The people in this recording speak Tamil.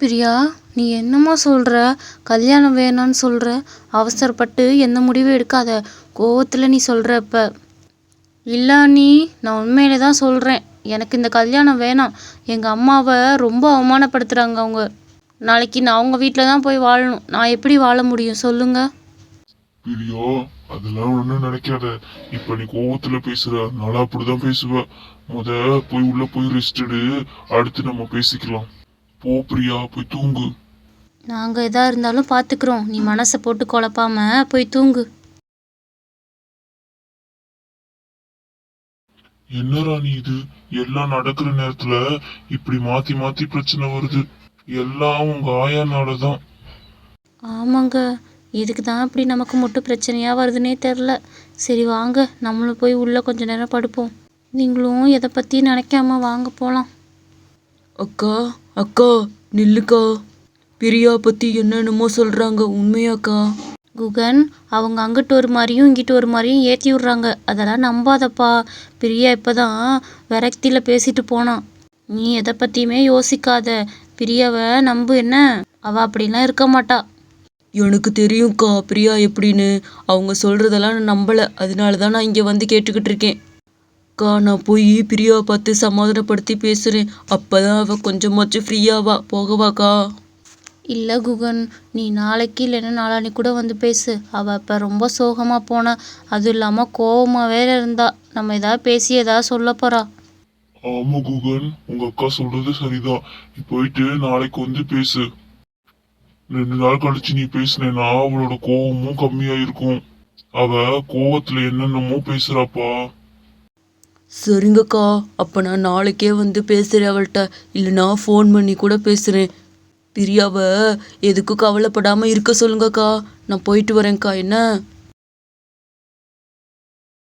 பிரியா நீ என்னம்மா சொல்கிற கல்யாணம் வேணான்னு சொல்கிற அவசரப்பட்டு எந்த முடிவும் எடுக்காத. கோவத்தில் நீ சொல்கிற இப்போ. இல்லை நீ நான் உண்மையிலே தான் சொல்கிறேன் எனக்கு இந்த கல்யாணம் வேணாம். எங்கள் அம்மாவை ரொம்ப அவமானப்படுத்துகிறாங்க அவங்க. நாளைக்கு நான் அவங்க வீட்டில் தான் போய் வாழணும். நான் எப்படி வாழ முடியும்? சொல்லுங்கள் பிரியா அதெல்லாம் ஒன்றும் நினைக்காத. இப்போ நீ கோவத்தில் பேசுகிற அதனால அப்படிதான் பேசுவ முத போய் உள்ளே போய் ரெஸ்ட் எடு. அடுத்து நம்ம பேசிக்கலாம். போ பிரியா போய் தூங்கு. நாங்கள் எதாக இருந்தாலும் பார்த்துக்குறோம் நீ மனசை போட்டு குழப்பாம போய் தூங்கு. என்னடா நீ இது? எல்லாம் நடக்கிற நேரத்துல இப்படி மாத்தி மாத்தி பிரச்சனை வருது. எல்லாம் உங்க ஆயானாலதான். ஆமாங்க. இதுக்கு தான் இப்படி நமக்கு மட்டும் பிரச்சனையாக வருதுன்னே தெரில சரி வாங்க. நம்மளும் போய் உள்ளே கொஞ்ச நேரம் படுப்போம். நீங்களும் எதை பற்றி நினைக்காம வாங்க போகலாம் அக்கா அக்கா நில்லுக்கா. பிரியா பத்தி என்னென்னமோ சொல்றாங்க உண்மையாக்கா? குகன் அவங்க அங்கிட்டு ஒரு மாதிரியும் இங்கிட்டு ஒரு மாதிரியும் ஏற்றி விட்றாங்க. அதெல்லாம் நம்பாதப்பா. பிரியா இப்போ தான் விரக்தியில் பேசிட்டு போனான். நீ எதை பற்றியுமே யோசிக்காத. பிரியாவை நம்பு என்ன? அவள் அப்படிலாம் இருக்க மாட்டா. எனக்கு தெரியும்க்கா பிரியா எப்படின்னு. அவங்க சொல்றதெல்லாம் நான் நம்பல. அதனால தான் நான் இங்க வந்து கேட்டுக்கிட்டு இருக்கேன். அக்கா நான் போய் பிரியாவை பார்த்து சமாதானப்படுத்தி பேசுறேன். அப்பதான் அவ கொஞ்சமாச்சும் ஃப்ரீயாவா போகவாக்கா? இல்லை குகன் நீ நாளைக்கு இல்லைன்னா நாளான்னைக்கு கூட வந்து பேசு. அவள் இப்போ ரொம்ப சோகமாக போனா அதுவும் இல்லாமல் கோவமாக வேற இருந்தா. நம்ம ஏதாவது பேசி ஏதாவது சொல்ல போறா. ஆமா குகன் உங்க அக்கா சொல்றது சரிதான். நீ போயிட்டு நாளைக்கு வந்து பேசு. ரெண்டு நாள் கழிச்சு நீ பேசுனேன்னா அவளோட கோவமும் கம்மியா இருக்கும் அவ கோவத்துல என்னென்னமோ பேசுறாப்பா. சரிங்கக்கா அப்போ நான் நாளைக்கே வந்து பேசுகிறேன் அவள்கிட்ட. இல்லைனா ஃபோன் பண்ணி கூட பேசுகிறேன் பிரியாவை எதுக்கும் கவலைப்படாமல் இருக்க சொல்லுங்கக்கா. நான் போயிட்டு வரேன்க்கா என்ன?